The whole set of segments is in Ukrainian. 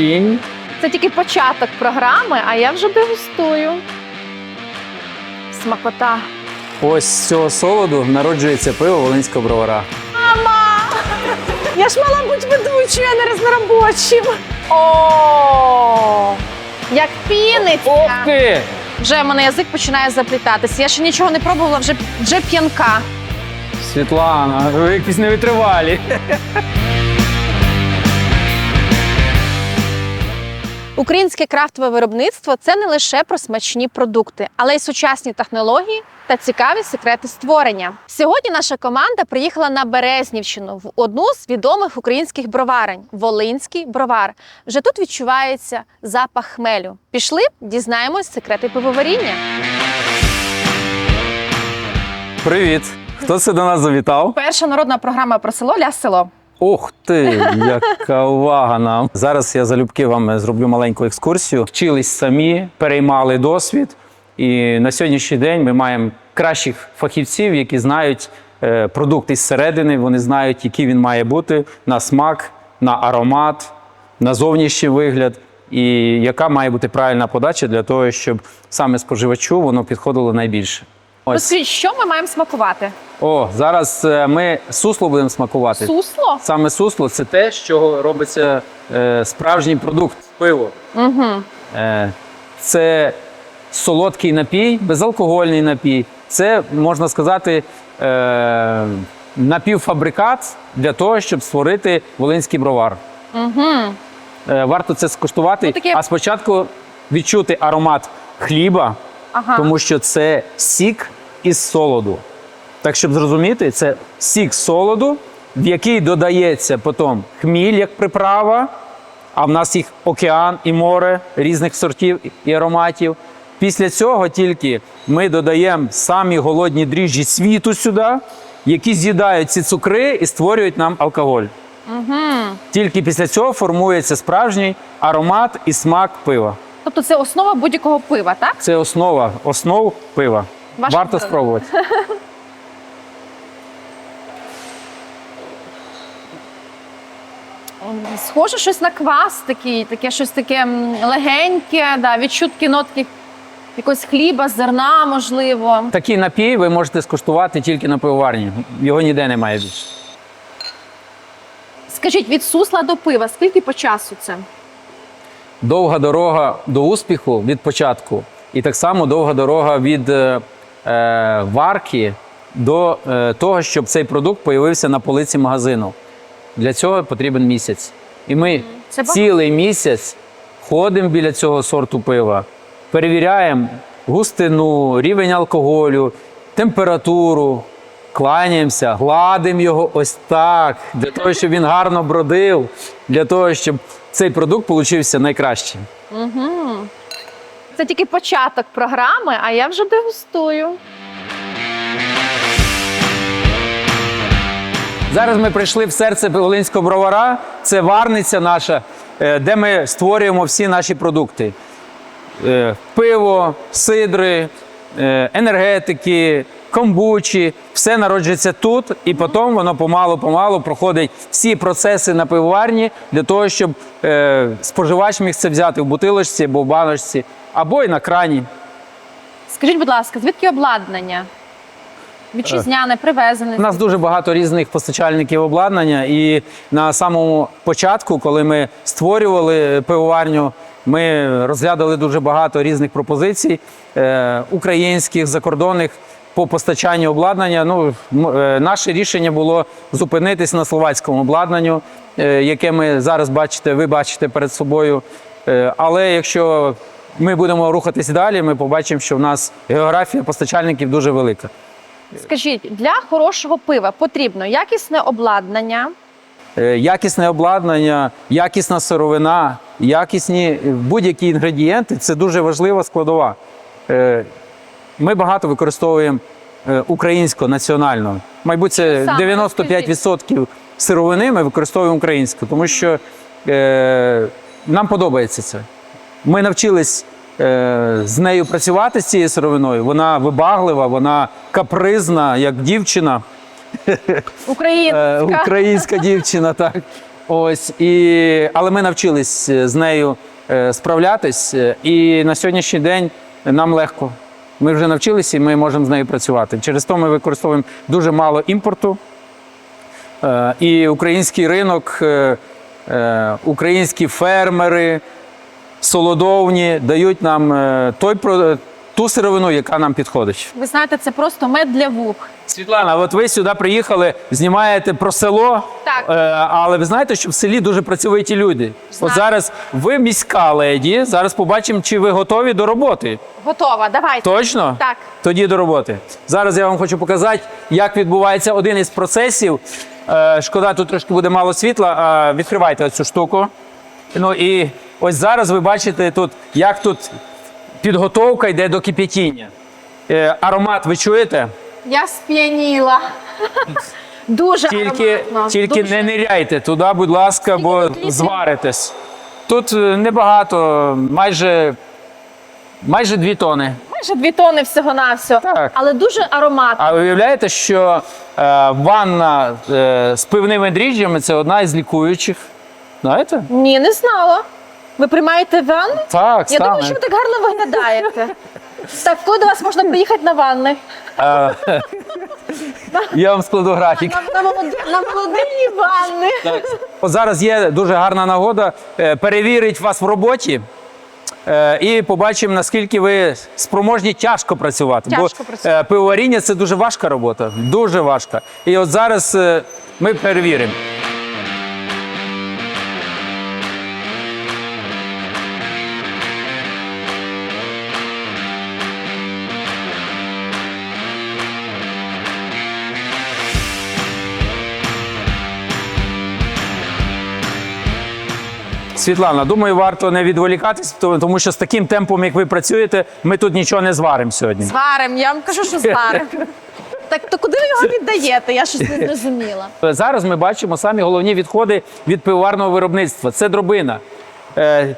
Прикинь. Це тільки початок програми, а я вже дегустую. Смакота. Ось з цього солоду народжується пиво Волинського бровара. Мама! Я ж мала бути ведучою, а не розробочим. О! Як піниться. ти! Вже в мене язик починає заплітатися. Я ще нічого не пробувала, вже, вже п'янка. Світлана, ви якісь невитривалі. Українське крафтове виробництво це не лише про смачні продукти, але й сучасні технології та цікаві секрети створення. Сьогодні наша команда приїхала на Березнівщину в одну з відомих українських броварень Волинський бровар. Вже тут відчувається запах хмелю. Пішли, дізнаємось секрети пивоваріння. Привіт! Хто це до нас завітав? Перша народна програма про село ля село. Ух ти, яка увага нам! Зараз я залюбки вам зроблю маленьку екскурсію. Вчились самі, переймали досвід. І на сьогоднішній день ми маємо кращих фахівців, які знають е, продукт із середини, вони знають, який він має бути на смак, на аромат, на зовнішній вигляд, і яка має бути правильна подача для того, щоб саме споживачу воно підходило найбільше. Розкажіть, що ми маємо смакувати? О, зараз е, ми сусло будемо смакувати. Сусло? Саме сусло це те, з чого робиться е, справжній продукт пиво. Угу. Е, це солодкий напій, безалкогольний напій. Це можна сказати е, напівфабрикат для того, щоб створити волинський бровар. Угу. Е, варто це скуштувати, Ну, таке- а спочатку відчути аромат хліба, Ага. тому що це сік із солоду. Так, щоб зрозуміти, це сік солоду, в який додається потім хміль як приправа, а в нас їх океан і море різних сортів і ароматів. Після цього тільки ми додаємо самі голодні дріжджі світу сюди, які з'їдають ці цукри і створюють нам алкоголь. Угу. Тільки після цього формується справжній аромат і смак пива. Тобто це основа будь-якого пива, так? Це основа основ пива. Ваша Варто пиво. спробувати. Схоже, щось на квас такий, таке щось таке легеньке, да, відчутки нотки якогось хліба, зерна, можливо. Такий напій ви можете скуштувати тільки на пивоварні. Його ніде немає більше. Скажіть, від сусла до пива, скільки по часу це? Довга дорога до успіху від початку, і так само довга дорога від е, е, варки до е, того, щоб цей продукт появився на полиці магазину. Для цього потрібен місяць. І ми Це цілий місяць ходимо біля цього сорту пива, перевіряємо густину, рівень алкоголю, температуру, кланяємося, гладимо його ось так, для того, щоб він гарно бродив, для того, щоб цей продукт получився найкращим. Угу. Це тільки початок програми, а я вже дегустую. Зараз ми прийшли в серце Волинського бровара. Це варниця наша, е, де ми створюємо всі наші продукти: Е, пиво, сидри, е, енергетики, комбучі. Все народжується тут, і потім воно помалу-помалу проходить всі процеси на пивоварні для того, щоб е, споживач міг це взяти в бутилочці або в баночці, або й на крані. Скажіть, будь ласка, звідки обладнання? Вітчизняне, привезене. У нас дуже багато різних постачальників обладнання, і на самому початку, коли ми створювали пивоварню, ми розглядали дуже багато різних пропозицій е, українських, закордонних по постачанню обладнання. Ну, е, наше рішення було зупинитись на словацькому обладнанню, е, яке ми зараз бачите, ви бачите перед собою. Е, але якщо ми будемо рухатись далі, ми побачимо, що в нас географія постачальників дуже велика. Скажіть, для хорошого пива потрібно якісне обладнання, якісне обладнання, якісна сировина, якісні будь-які інгредієнти це дуже важлива складова. Ми багато використовуємо е, українського національного. Мабуть, це 95% сировини ми використовуємо українську, тому що е, нам подобається це. Ми навчились е, з нею працювати з цією сировиною. Вона вибаглива, вона капризна, як дівчина. Е, українська. Українська дівчина, так. Ось і але ми навчились е, з нею справлятись, і на сьогоднішній день нам легко. Ми вже навчилися і ми можемо з нею працювати. Через то ми використовуємо дуже мало імпорту. Е, І український ринок, е, е, українські фермери, солодовні дають нам той ту сировину, яка нам підходить. Ви знаєте, це просто мед для вух. Світлана, от ви сюди приїхали, знімаєте про село. Так. Е, але ви знаєте, що в селі дуже працьовиті люди. Знаю. От зараз ви міська леді. Зараз побачимо, чи ви готові до роботи. Готова, давайте. Точно? Так. Тоді до роботи. Зараз я вам хочу показати, як відбувається один із процесів. Е, шкода, тут трошки буде мало світла. А відкривайте оцю штуку. Ну і ось зараз ви бачите тут, як тут підготовка йде до кип'ятіння. Е, аромат ви чуєте? Я сп'яніла. Дуже Тільки, ароматно. тільки Дуже. не ниряйте туди, будь ласка, бо тут зваритесь. Тут е, небагато, майже, майже дві тони. Майже дві тони всього на. Так. Але дуже ароматно. А ви уявляєте, що е, ванна е, з пивними дріжджами це одна із лікуючих. Знаєте? Ні, не знала. Ви приймаєте ванну? Так, Я стане. думаю, що ви так гарно виглядаєте. Так, коли до вас можна приїхати на ванни? Е, Я вам складу графік. На, на, молоді- на молодильні ванни. От зараз є дуже гарна нагода е, перевірити вас в роботі. е, І побачимо, наскільки ви спроможні тяжко працювати. Тяжко працювати. е, пивоваріння це дуже важка робота, дуже важка. І от зараз е, ми перевіримо. Світлана, думаю, варто не відволікатись, тому що з таким темпом, як ви працюєте, ми тут нічого не зваримо сьогодні. Зварим, я вам кажу, що зварим. Так то куди ви його віддаєте? Я щось не зрозуміла. Зараз ми бачимо самі головні відходи від пивоварного виробництва. Це дробина. Е,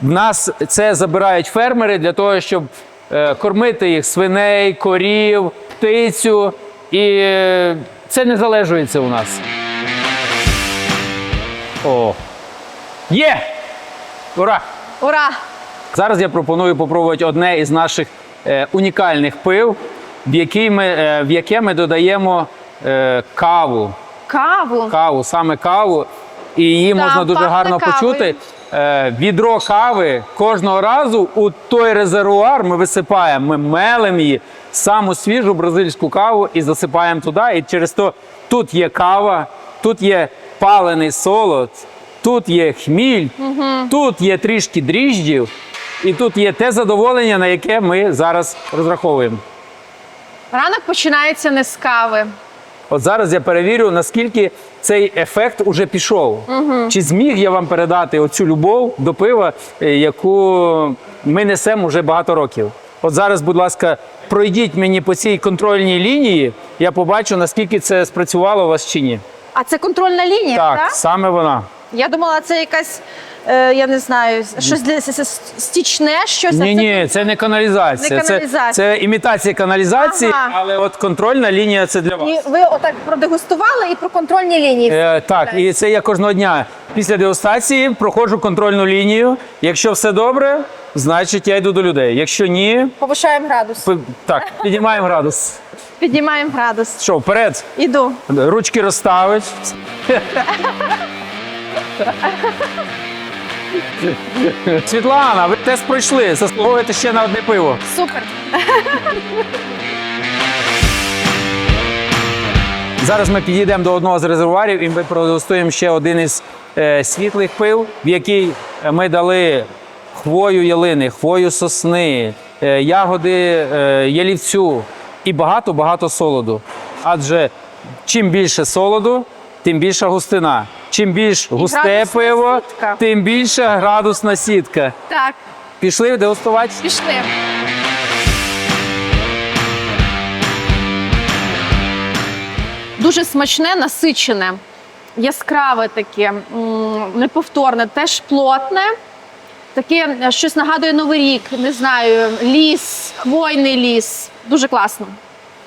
в нас це забирають фермери для того, щоб е, кормити їх свиней, корів, птицю. І е, це не залежується у нас. О. Є! Ура! Ура! Зараз я пропоную попробувати одне із наших е, унікальних пив, в, який ми, е, в яке ми додаємо е, каву. Каву. Каву, саме каву. І її Так, можна дуже пахне гарно кавою. почути. Е, відро кави кожного разу у той резервуар ми висипаємо, ми мелимо її, саму свіжу бразильську каву і засипаємо туди. І через то тут є кава, тут є палений солод, тут є хміль, тут є трішки дріжджів, і тут є те задоволення, на яке ми зараз розраховуємо. Ранок починається не з кави. От зараз я перевірю, наскільки цей ефект уже пішов. Чи зміг я вам передати оцю любов до пива, е, яку ми несемо вже багато років. От зараз, будь ласка, пройдіть мені по цій контрольній лінії, я побачу, наскільки це спрацювало у вас чи ні. А це контрольна лінія, Так, так? саме вона. Я думала, це якась, е, я не знаю, щось для с- с- стічне, щось. а Ні, ні, це не каналізація. Не каналізація. Це, це імітація каналізації, Ага. але от контрольна лінія це для вас. І ви отак продегустували і про контрольні лінії. Е, так, і це я кожного дня після дегустації проходжу контрольну лінію. Якщо все добре, значить я йду до людей. Якщо ні, Повишаємо градус. пи- так, піднімаємо градус. Піднімаємо градус. Що, вперед, Іду. ручки розставить. Світлана, ви тест пройшли. Заслуговуєте ще на одне пиво. Супер. Зараз ми підійдемо до одного з резервуарів і ми продегустуємо ще один із е, світлих пив, в який ми дали хвою ялини, хвою сосни, е, ягоди е, ялівцю і багато-багато солоду. Адже чим більше солоду, тим більша густина. Чим більш густе градусна пиво, сітка. тим більша градусна сітка. Так, Пішли дегустувати? пішли. Дуже смачне, насичене, яскраве таке, м, неповторне, теж плотне. Таке е, щось нагадує Новий рік, не знаю, ліс, хвойний ліс. Дуже класно.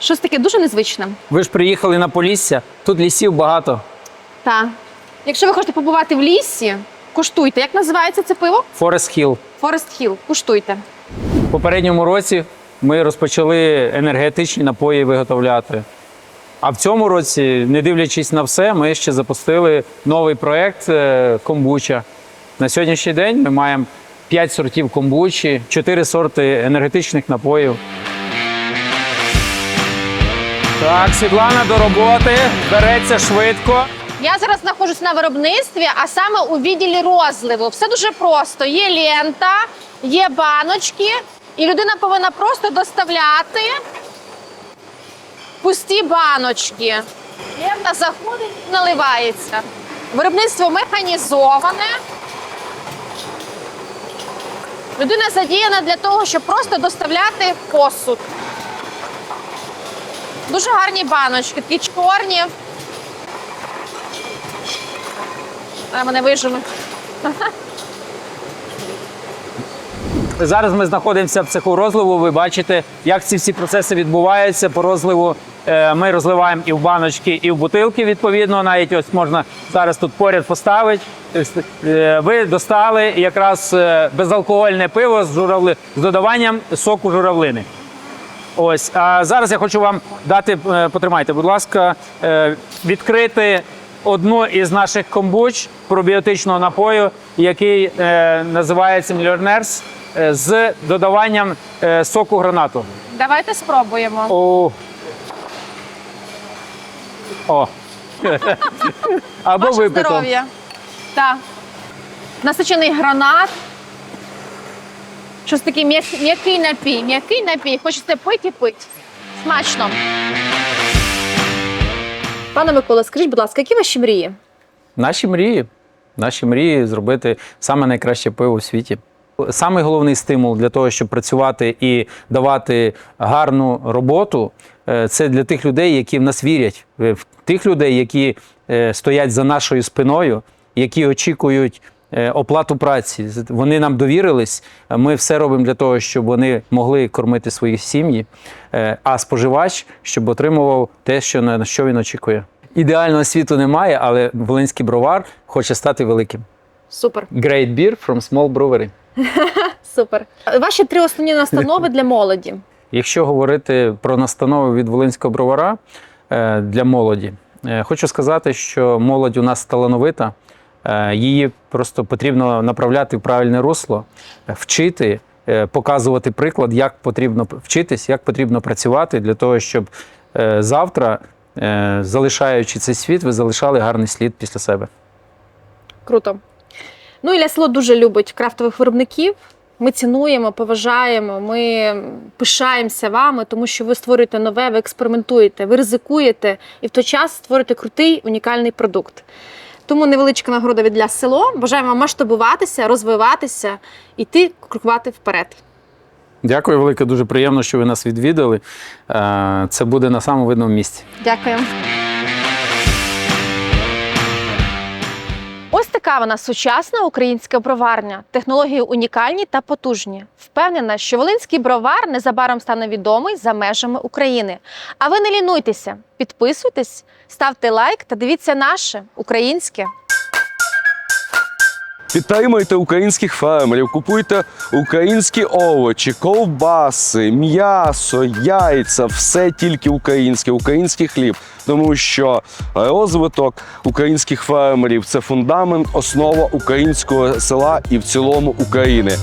Щось таке дуже незвичне. Ви ж приїхали на Полісся, тут лісів багато. Так. Якщо ви хочете побувати в лісі, куштуйте. Як називається це пиво? Forest Hill. Forest Hill. Куштуйте. В попередньому році ми розпочали енергетичні напої виготовляти. А в цьому році, не дивлячись на все, ми ще запустили новий проєкт е, комбуча. На сьогоднішній день ми маємо 5 сортів комбучі, 4 сорти енергетичних напоїв. Так, Світлана до роботи, береться швидко. Я зараз знаходжусь на виробництві, а саме у відділі розливу. Все дуже просто. Є лента, є баночки, і людина повинна просто доставляти пусті баночки. Лента заходить і наливається. Виробництво механізоване. Людина задіяна для того, щоб просто доставляти посуд. Дуже гарні баночки, такі чорні. А мене виживе. Зараз ми знаходимося в цеху розливу. Ви бачите, як ці всі процеси відбуваються. По розливу е, ми розливаємо і в баночки, і в бутилки. Відповідно, навіть ось можна зараз тут поряд поставити. Е, Ви достали якраз е, безалкогольне пиво з журавли з додаванням соку журавлини. Ось, а зараз я хочу вам дати, потримайте, будь ласка, відкрити одну із наших комбуч пробіотичного напою, який е, називається Мільйонерс е, з додаванням е, соку гранату. Давайте спробуємо. О. О. Або Ваше випито. здоров'я. Так. Насичений гранат. Щось такий м'як- м'який напій. М'який напій. Хочеться пити і пити. Смачно. Пане Микола, скажіть, будь ласка, які ваші мрії? Наші мрії. Наші мрії зробити саме найкраще пиво у світі. Самий головний стимул для того, щоб працювати і давати гарну роботу, е, це для тих людей, які в нас вірять, е, тих людей, які е, стоять за нашою спиною, які очікують оплату праці. Вони нам довірились. Ми все робимо для того, щоб вони могли кормити свої сім'ї, е, а споживач щоб отримував те, що на що він очікує. Ідеального світу немає, але Волинський бровар хоче стати великим. Супер. Great beer from small brewery. Супер. Ваші три основні настанови для молоді. Якщо говорити про настанови від Волинського бровара е, для молоді, е, хочу сказати, що молодь у нас талановита, е, її просто потрібно направляти в правильне русло, е, вчити, е, показувати приклад, як потрібно вчитись, як потрібно працювати для того, щоб е, завтра, е, залишаючи цей світ, ви залишали гарний слід після себе. Круто. Ну, Ілля село дуже любить крафтових виробників. Ми цінуємо, поважаємо, ми пишаємося вами, тому що ви створюєте нове, ви експериментуєте, ви ризикуєте і в той час створюєте крутий унікальний продукт. Тому невеличка нагорода від для село. Бажаємо вам масштабуватися, розвиватися, іти крокувати вперед. Дякую велике, дуже приємно, що ви нас відвідали. Е, Це буде на самому видному місці. Дякую. Ось така вона сучасна українська броварня. Технології унікальні та потужні. Впевнена, що Волинський бровар незабаром стане відомий за межами України. А ви не лінуйтеся, підписуйтесь, ставте лайк та дивіться наше українське. Підтримуйте українських фермерів, купуйте українські овочі, ковбаси, м'ясо, яйця, все тільки українське, український хліб. Тому що розвиток українських фермерів це фундамент, основа українського села і в цілому України.